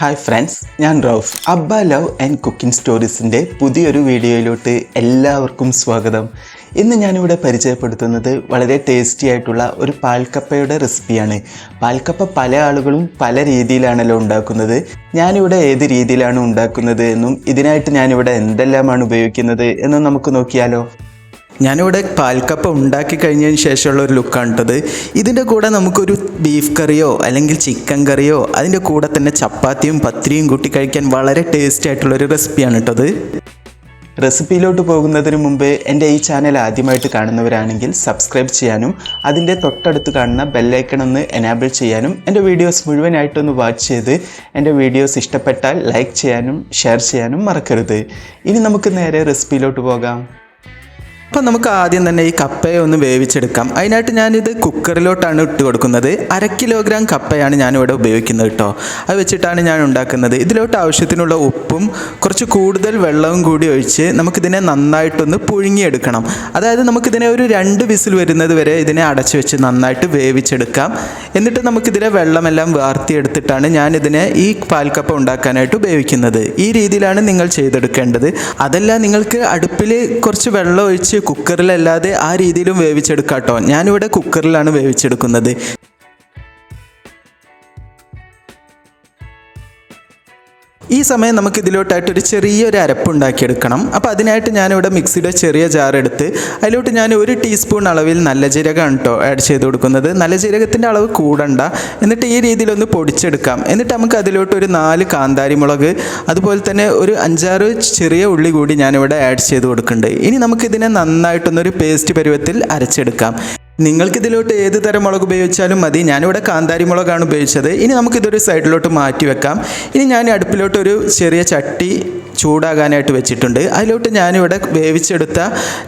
Hi friends ഞാൻ റൌഫ്. അബ്ബ love and cooking സ്റ്റോറീസിന്റെ പുതിയൊരു വീഡിയോയിലോട്ട് എല്ലാവർക്കും സ്വാഗതം. ഇന്ന് ഞാനിവിടെ പരിചയപ്പെടുത്തുന്നത് വളരെ ടേസ്റ്റി ആയിട്ടുള്ള ഒരു പാൽക്കപ്പയുടെ റെസിപ്പിയാണ് പാൽക്കപ്പ പല ആളുകളും പല രീതിയിലാണല്ലോ ഉണ്ടാക്കുന്നത്. ഞാനിവിടെ ഏത് രീതിയിലാണ് ഉണ്ടാക്കുന്നത് എന്നും ഇതിനായിട്ട് ഞാനിവിടെ എന്തെല്ലാമാണ് ഉപയോഗിക്കുന്നത് എന്നും നമുക്ക് നോക്കിയാലോ. ഞാനിവിടെ പാൽക്കപ്പ ഉണ്ടാക്കി കഴിഞ്ഞതിന് ശേഷമുള്ള ഒരു ലുക്കാണ് കേട്ടത് ഇതിന്റെ കൂടെ നമുക്കൊരു ബീഫ് കറിയോ അല്ലെങ്കിൽ ചിക്കൻ കറിയോ അതിന്റെ കൂടെ തന്നെ ചപ്പാത്തിയും പത്തിരിയും കൂട്ടി കഴിക്കാൻ വളരെ ടേസ്റ്റി ആയിട്ടുള്ളൊരു റെസിപ്പിയാണ് കേട്ടത് റെസിപ്പിയിലോട്ട് പോകുന്നതിന് മുമ്പ് എന്റെ ഈ ചാനൽ ആദ്യമായിട്ട് കാണുന്നവരാണെങ്കിൽ സബ്സ്ക്രൈബ് ചെയ്യാനും അതിന്റെ തൊട്ടടുത്ത് കാണുന്ന ബെല്ലൈക്കൺ ഒന്ന് എനാബിൾ ചെയ്യാനും എന്റെ വീഡിയോസ് മുഴുവനായിട്ടൊന്ന് വാച്ച് ചെയ്ത് എന്റെ വീഡിയോസ് ഇഷ്ടപ്പെട്ടാൽ ലൈക്ക് ചെയ്യാനും ഷെയർ ചെയ്യാനും മറക്കരുത്. ഇനി നമുക്ക് നേരെ റെസിപ്പിയിലോട്ട് പോകാം. അപ്പം നമുക്ക് ആദ്യം തന്നെ ഈ കപ്പയെ ഒന്ന് വേവിച്ചെടുക്കാം. അതിനായിട്ട് ഞാനിത് കുക്കറിലോട്ടാണ് ഇട്ട് കൊടുക്കുന്നത്. അര കിലോഗ്രാം കപ്പയാണ് ഞാനിവിടെ ഉപയോഗിക്കുന്നത് കേട്ടോ. അത് വെച്ചിട്ടാണ് ഞാൻ ഉണ്ടാക്കുന്നത്. ഇതിലോട്ട് ആവശ്യത്തിനുള്ള ഉപ്പും കുറച്ച് കൂടുതൽ വെള്ളവും കൂടി ഒഴിച്ച് നമുക്കിതിനെ നന്നായിട്ടൊന്ന് പുഴുങ്ങിയെടുക്കണം. അതായത് നമുക്കിതിനെ ഒരു രണ്ട് വിസിൽ വരുന്നത് വരെ ഇതിനെ അടച്ചു വെച്ച് നന്നായിട്ട് വേവിച്ചെടുക്കാം. എന്നിട്ട് നമുക്കിതിലെ വെള്ളമെല്ലാം വാർത്തിയെടുത്തിട്ടാണ് ഞാനിതിനെ ഈ പാൽക്കപ്പ ഉണ്ടാക്കാനായിട്ട് ഉപയോഗിക്കുന്നത്. ഈ രീതിയിലാണ് നിങ്ങൾ ചെയ്തെടുക്കേണ്ടത്. അതല്ല നിങ്ങൾക്ക് അടുപ്പിൽ കുറച്ച് വെള്ളം ഒഴിച്ച് കുക്കറിലല്ലാതെ ആ രീതിയിലും വേവിച്ചെടുക്കാം കേട്ടോ ഞാനിവിടെ കുക്കറിലാണ് വേവിച്ചെടുക്കുന്നത്. ഈ സമയം നമുക്ക് ഇതിലോട്ടായിട്ട് ഒരു ചെറിയൊരു അരപ്പുണ്ടാക്കിയെടുക്കണം. അപ്പോൾ അതിനായിട്ട് ഞാനിവിടെ മിക്സിയുടെ ചെറിയ ജാർ എടുത്ത് അതിലോട്ട് ഞാൻ ഒരു ടീസ്പൂൺ അളവിൽ നല്ല ജീരകമാണ് കേട്ടോ ആഡ് ചെയ്ത് കൊടുക്കുന്നത്. നല്ല ജീരകത്തിന്റെ അളവ് കൂടണ്ട. എന്നിട്ട് ഈ രീതിയിലൊന്ന് പൊടിച്ചെടുക്കാം. എന്നിട്ട് നമുക്ക് അതിലോട്ട് ഒരു നാല് കാന്താരി മുളക് അതുപോലെ തന്നെ ഒരു അഞ്ചാറ് ചെറിയ ഉള്ളി കൂടി ഞാനിവിടെ ആഡ് ചെയ്ത് കൊടുക്കുന്നുണ്ട്. ഇനി നമുക്കിതിനെ നന്നായിട്ടൊന്നൊരു പേസ്റ്റ് പരുവത്തിൽ അരച്ചെടുക്കാം. നിങ്ങൾക്കിതിലോട്ട് ഏത് തരം മുളക് ഉപയോഗിച്ചാലും മതി. ഞാനിവിടെ കാന്താരി മുളകാണ് ഉപയോഗിച്ചത്. ഇനി നമുക്കിതൊരു സൈഡിലോട്ട് മാറ്റി വെക്കാം. ഇനി ഞാൻ അടുപ്പിലോട്ട് ഒരു ചെറിയ ചട്ടി ചൂടാകാനായിട്ട് വെച്ചിട്ടുണ്ട്. അതിലോട്ട് ഞാനിവിടെ വേവിച്ചെടുത്ത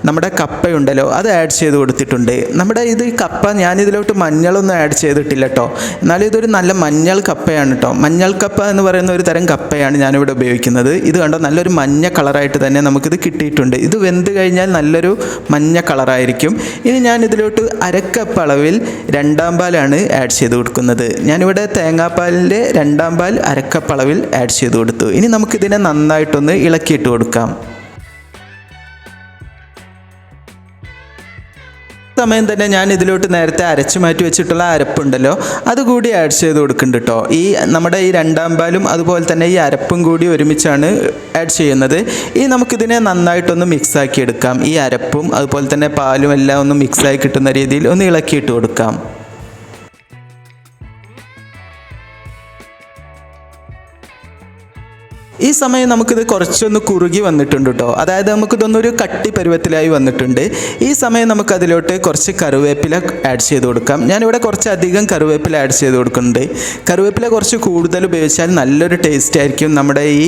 നമ്മുടെ കപ്പയുണ്ടല്ലോ അത് ആഡ് ചെയ്ത് കൊടുത്തിട്ടുണ്ട്. നമ്മുടെ ഇത് കപ്പ ഞാനിതിലോട്ട് മഞ്ഞളൊന്നും ആഡ് ചെയ്തിട്ടില്ല കേട്ടോ എന്നാലും ഇതൊരു നല്ല മഞ്ഞൾ കപ്പയാണ് കേട്ടോ മഞ്ഞൾ കപ്പ എന്ന് പറയുന്ന ഒരു തരം കപ്പയാണ് ഞാനിവിടെ ഉപയോഗിക്കുന്നത്. ഇത് കണ്ടോ നല്ലൊരു മഞ്ഞ കളറായിട്ട് തന്നെ നമുക്കിത് കിട്ടിയിട്ടുണ്ട്. ഇത് വെന്ത് കഴിഞ്ഞാൽ നല്ലൊരു മഞ്ഞ കളറായിരിക്കും. ഇനി ഞാൻ ഇതിലോട്ട് അരക്കപ്പ് അളവിൽ രണ്ടാം പാലാണ് ആഡ് ചെയ്ത് കൊടുക്കുന്നത്. ഞാനിവിടെ തേങ്ങാപ്പാലിന്റെ രണ്ടാം പാൽ അരക്കപ്പ് അളവിൽ ആഡ് ചെയ്ത് കൊടുത്തു. ഇനി നമുക്കിതിനെ നന്നായിട്ടൊന്ന് ഇളക്കിയിട്ട് കൊടുക്കാം. സമയം തന്നെ ഞാൻ ഇതിലോട്ട് നേരത്തെ അരച്ചു മാറ്റി വെച്ചിട്ടുള്ള അരപ്പുണ്ടല്ലോ. അതുകൂടി ആഡ് ചെയ്ത് കൊടുക്കുന്നുണ്ട് കേട്ടോ ഈ നമ്മുടെ ഈ രണ്ടാം പാലും അതുപോലെ തന്നെ ഈ അരപ്പും കൂടി ഒരുമിച്ചാണ് ആഡ് ചെയ്യുന്നത്. ഈ നമുക്കിതിനെ നന്നായിട്ടൊന്ന് മിക്സ് ആക്കി എടുക്കാം. ഈ അരപ്പും അതുപോലെ തന്നെ പാലും എല്ലാം ഒന്ന് മിക്സായി കിട്ടുന്ന രീതിയിൽ ഒന്ന് ഇളക്കിയിട്ട് കൊടുക്കാം. ഈ സമയം നമുക്കിത് കുറച്ചൊന്ന് കുറുകി വന്നിട്ടുണ്ട് കേട്ടോ അതായത് നമുക്കിതൊന്നൊരു കട്ടി പരുവത്തിലായി വന്നിട്ടുണ്ട്. ഈ സമയം നമുക്കതിലോട്ട് കുറച്ച് കറിവേപ്പില ആഡ് ചെയ്ത് കൊടുക്കാം. ഞാനിവിടെ കുറച്ച് അധികം കറിവേപ്പില ആഡ് ചെയ്ത് കൊടുക്കുന്നുണ്ട്. കറിവേപ്പില കുറച്ച് കൂടുതൽ ഉപയോഗിച്ചാൽ നല്ലൊരു ടേസ്റ്റ് ആയിരിക്കും നമ്മുടെ ഈ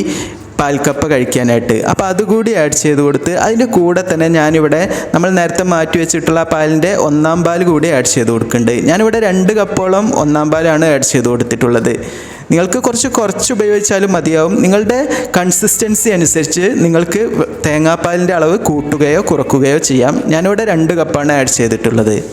പാൽക്കപ്പ കഴിക്കാനായിട്ട്. അപ്പോൾ അതുകൂടി ആഡ് ചെയ്ത് കൊടുത്ത് അതിന്റെ കൂടെ തന്നെ ഞാനിവിടെ നമ്മൾ നേരത്തെ മാറ്റി വെച്ചിട്ടുള്ള പാലിന്റെ ഒന്നാം പാൽ കൂടി ആഡ് ചെയ്ത് കൊടുക്കുന്നുണ്ട്. ഞാനിവിടെ രണ്ട് കപ്പോളം ഒന്നാം പാലാണ് ആഡ് ചെയ്ത് കൊടുത്തിട്ടുള്ളത്. നിങ്ങൾക്ക് കുറച്ച് കുറച്ച് ഉപയോഗിച്ചാലും മതിയാവും. നിങ്ങളുടെ കൺസിസ്റ്റൻസി അനുസരിച്ച് നിങ്ങൾക്ക് തേങ്ങാപ്പാലിന്റെ അളവ് കൂട്ടുകയോ കുറക്കുകയോ ചെയ്യാം. ഞാനിവിടെ രണ്ട് കപ്പാണ് ആഡ് ചെയ്തിട്ടുള്ളത്.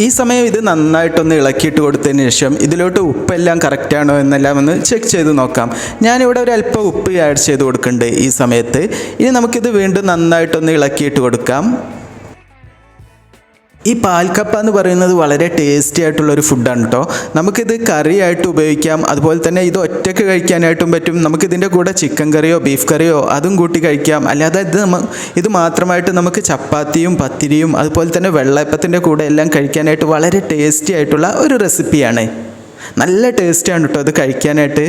ഈ സമയം ഇത് നന്നായിട്ടൊന്ന് ഇളക്കിയിട്ട് കൊടുത്തതിന് ശേഷം ഇതിലോട്ട് ഉപ്പെല്ലാം കറക്റ്റാണോ എന്നെല്ലാം ഒന്ന് ചെക്ക് ചെയ്ത് നോക്കാം. ഞാനിവിടെ ഒരു അല്പം ഉപ്പ് ആഡ് ചെയ്ത് കൊടുക്കുന്നുണ്ട് ഈ സമയത്ത്. ഇനി നമുക്കിത് വീണ്ടും നന്നായിട്ടൊന്ന് ഇളക്കിയിട്ട് കൊടുക്കാം. ഈ പാൽക്കപ്പ എന്ന് പറയുന്നത് വളരെ ടേസ്റ്റി ആയിട്ടുള്ള ഒരു ഫുഡാണ് കേട്ടോ നമുക്കിത് കറിയായിട്ട് ഉപയോഗിക്കാം. അതുപോലെ തന്നെ ഇത് ഒറ്റയ്ക്ക് കഴിക്കാനായിട്ടും പറ്റും. നമുക്കിതിന്റെ കൂടെ ചിക്കൻ കറിയോ ബീഫ് കറിയോ അതും കൂട്ടി കഴിക്കാം. അല്ലാതെ ഇത് ഇത് മാത്രമായിട്ട് നമുക്ക് ചപ്പാത്തിയും പത്തിരിയും അതുപോലെ തന്നെ വെള്ളയപ്പത്തിന്റെ കൂടെ എല്ലാം കഴിക്കാനായിട്ട് വളരെ ടേസ്റ്റി ആയിട്ടുള്ള ഒരു റെസിപ്പിയാണ് നല്ല ടേസ്റ്റാണ് കേട്ടോ അത് കഴിക്കാനായിട്ട്.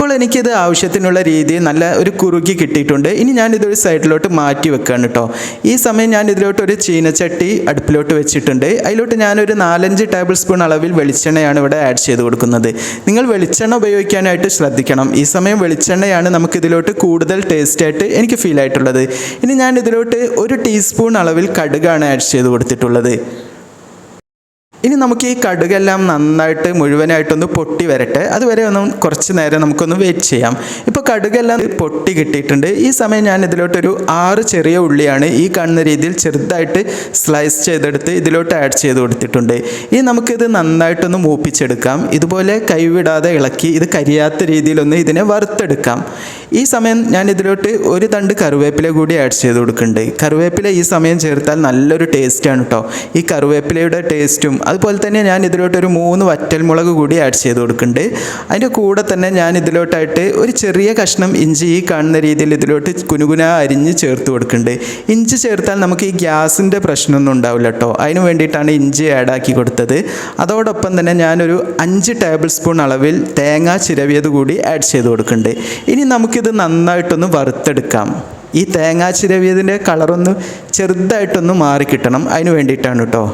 ഇപ്പോൾ എനിക്കിത് ആവശ്യത്തിനുള്ള രീതിയിൽ നല്ല ഒരു കുറുകി കിട്ടിയിട്ടുണ്ട്. ഇനി ഞാൻ ഇതൊരു സൈഡിലോട്ട് മാറ്റി വെക്കുകയാണ് കേട്ടോ ഈ സമയം ഞാൻ ഇതിലോട്ട് ഒരു ചീനച്ചട്ടി അടുപ്പിലോട്ട് വെച്ചിട്ടുണ്ട്. അതിലോട്ട് ഞാനൊരു നാലഞ്ച് ടേബിൾ സ്പൂൺ അളവിൽ വെളിച്ചെണ്ണയാണ് ഇവിടെ ആഡ് ചെയ്ത് കൊടുക്കുന്നത്. നിങ്ങൾ വെളിച്ചെണ്ണ ഉപയോഗിക്കാനായിട്ട് ശ്രദ്ധിക്കണം. ഈ സമയം വെളിച്ചെണ്ണയാണ് നമുക്ക് ഇതിലോട്ട് കൂടുതൽ ടേസ്റ്റായിട്ട് എനിക്ക് ഫീൽ ആയിട്ടുള്ളത്. ഇനി ഞാൻ ഇതിലോട്ട് ഒരു ടീസ്പൂൺ അളവിൽ കടുകാണ് ആഡ് ചെയ്ത് കൊടുത്തിട്ടുള്ളത്. ഇനി നമുക്ക് ഈ കടുകെല്ലാം നന്നായിട്ട് മുഴുവനായിട്ടൊന്ന് പൊട്ടി വരട്ടെ. അതുവരെ ഒന്ന് കുറച്ച് നേരം നമുക്കൊന്ന് വെയിറ്റ് ചെയ്യാം. ഇപ്പോൾ കടുകെല്ലാം പൊട്ടി കിട്ടിയിട്ടുണ്ട്. ഈ സമയം ഞാൻ ഇതിലോട്ടൊരു ആറ് ചെറിയ ഉള്ളിയാണ് ഈ കാണുന്ന രീതിയിൽ ചെറുതായിട്ട് സ്ലൈസ് ചെയ്തെടുത്ത് ഇതിലോട്ട് ആഡ് ചെയ്ത് കൊടുത്തിട്ടുണ്ട്. ഇനി നമുക്കിത് നന്നായിട്ടൊന്ന് മൂപ്പിച്ചെടുക്കാം. ഇതുപോലെ കൈവിടാതെ ഇളക്കി ഇത് കരിയാത്ത രീതിയിലൊന്ന് ഇതിനെ വറുത്തെടുക്കാം. ഈ സമയം ഞാൻ ഇതിലോട്ട് ഒരു തണ്ട് കറിവേപ്പില കൂടി ആഡ് ചെയ്ത് കൊടുക്കുന്നുണ്ട്. കറിവേപ്പില ഈ സമയം ചേർത്താൽ നല്ലൊരു ടേസ്റ്റാണ് കേട്ടോ ഈ കറിവേപ്പിലയുടെ ടേസ്റ്റും അതുപോലെ തന്നെ ഞാൻ ഇതിലോട്ട് ഒരു മൂന്ന് വറ്റൽമുളക് കൂടി ആഡ് ചെയ്ത് കൊടുക്കുന്നുണ്ട്. അതിന്റെ കൂടെ തന്നെ ഞാൻ ഇതിലോട്ടായിട്ട് ഒരു ചെറിയ കഷ്ണം ഇഞ്ചി ഈ കാണുന്ന രീതിയിൽ ഇതിലോട്ട് കുനുകുന അരിഞ്ഞ് ചേർത്ത് കൊടുക്കുന്നുണ്ട്. ഇഞ്ചി ചേർത്താൽ നമുക്ക് ഈ ഗ്യാസിന്റെ പ്രശ്നമൊന്നും ഉണ്ടാവില്ല കേട്ടോ അതിന് വേണ്ടിയിട്ടാണ് ഇഞ്ചി ആഡ് ആക്കി കൊടുത്തത്. അതോടൊപ്പം തന്നെ ഞാനൊരു അഞ്ച് ടേബിൾ സ്പൂൺ അളവിൽ തേങ്ങ ചിരവിയത് കൂടി ആഡ് ചെയ്ത് കൊടുക്കുന്നുണ്ട്. ഇനി നമുക്കിത് നന്നായിട്ടൊന്ന് വറുത്തെടുക്കാം. ഈ തേങ്ങാ ചിരവിയതിന്റെ കളറൊന്ന് ചെറുതായിട്ടൊന്ന് മാറിക്കിട്ടണം. അതിന് വേണ്ടിയിട്ടാണ് കേട്ടോ.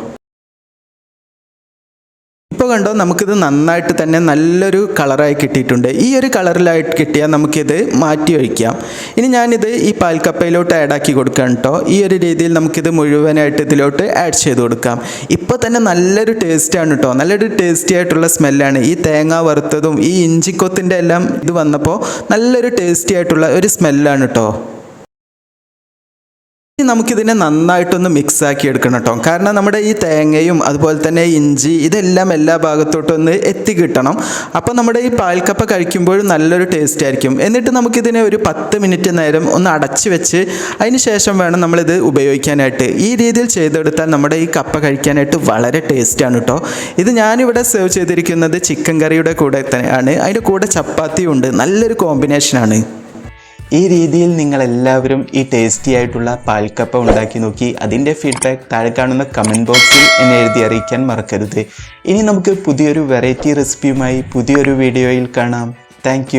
ഇപ്പോൾ കണ്ടോ നമുക്കിത് നന്നായിട്ട് തന്നെ നല്ലൊരു കളറായി കിട്ടിയിട്ടുണ്ട്. ഈ ഒരു കളറിലായിട്ട് കിട്ടിയാൽ നമുക്കിത് മാറ്റി ഒഴിക്കാം. ഇനി ഞാനിത് ഈ പാൽക്കപ്പയിലോട്ട് ആഡാക്കി കൊടുക്കാം കേട്ടോ. ഈ ഒരു രീതിയിൽ നമുക്കിത് മുഴുവനായിട്ട് ഇതിലോട്ട് ആഡ് ചെയ്ത് കൊടുക്കാം. ഇപ്പോൾ തന്നെ നല്ലൊരു ടേസ്റ്റാണ് കേട്ടോ. നല്ലൊരു ടേസ്റ്റി ആയിട്ടുള്ള സ്മെല്ലാണ് ഈ തേങ്ങ വറുത്തതും ഈ ഇഞ്ചിക്കൊത്തിന്റെ എല്ലാം ഇത് വന്നപ്പോൾ നല്ലൊരു ടേസ്റ്റി ആയിട്ടുള്ള ഒരു സ്മെല്ലാണ് കേട്ടോ. ഇനി നമുക്കിതിനെ നന്നായിട്ടൊന്ന് മിക്സ് ആക്കി എടുക്കണം കേട്ടോ കാരണം നമ്മുടെ ഈ തേങ്ങയും അതുപോലെ തന്നെ ഇഞ്ചി ഇതെല്ലാം എല്ലാ ഭാഗത്തോട്ടൊന്ന് എത്തിക്കിട്ടണം. അപ്പോൾ നമ്മുടെ ഈ പാൽക്കപ്പ കഴിക്കുമ്പോഴും നല്ലൊരു ടേസ്റ്റ് ആയിരിക്കും. എന്നിട്ട് നമുക്കിതിനെ ഒരു പത്ത് മിനിറ്റ് നേരം ഒന്ന് അടച്ച് വെച്ച് അതിന് ശേഷം വേണം നമ്മളിത് ഉപയോഗിക്കാനായിട്ട്. ഈ രീതിയിൽ ചെയ്തെടുത്താൽ നമ്മുടെ ഈ കപ്പ കഴിക്കാനായിട്ട് വളരെ ടേസ്റ്റാണ് കേട്ടോ ഇത് ഞാനിവിടെ സെർവ് ചെയ്തിരിക്കുന്നത് ചിക്കൻ കറിയുടെ കൂടെ തന്നെയാണ്. അതിന്റെ കൂടെ ചപ്പാത്തിയും ഉണ്ട്. നല്ലൊരു കോമ്പിനേഷനാണ് ഈ രീതിയിൽ നിങ്ങൾ എല്ലാവരും ഈ ടേസ്റ്റി ആയിട്ടുള്ള പാൽക്കപ്പ ഉണ്ടാക്കി നോക്കി. അതിന്റെ ഫീഡ്ബാക്ക് താഴെ കാണുന്ന കമന്റ് ബോക്സിൽ എന്നെ എഴുതി അറിയിക്കാൻ മറക്കരുത്. ഇനി നമുക്ക് പുതിയൊരു വെറൈറ്റി റെസിപ്പിയുമായി പുതിയൊരു വീഡിയോയിൽ കാണാം. താങ്ക്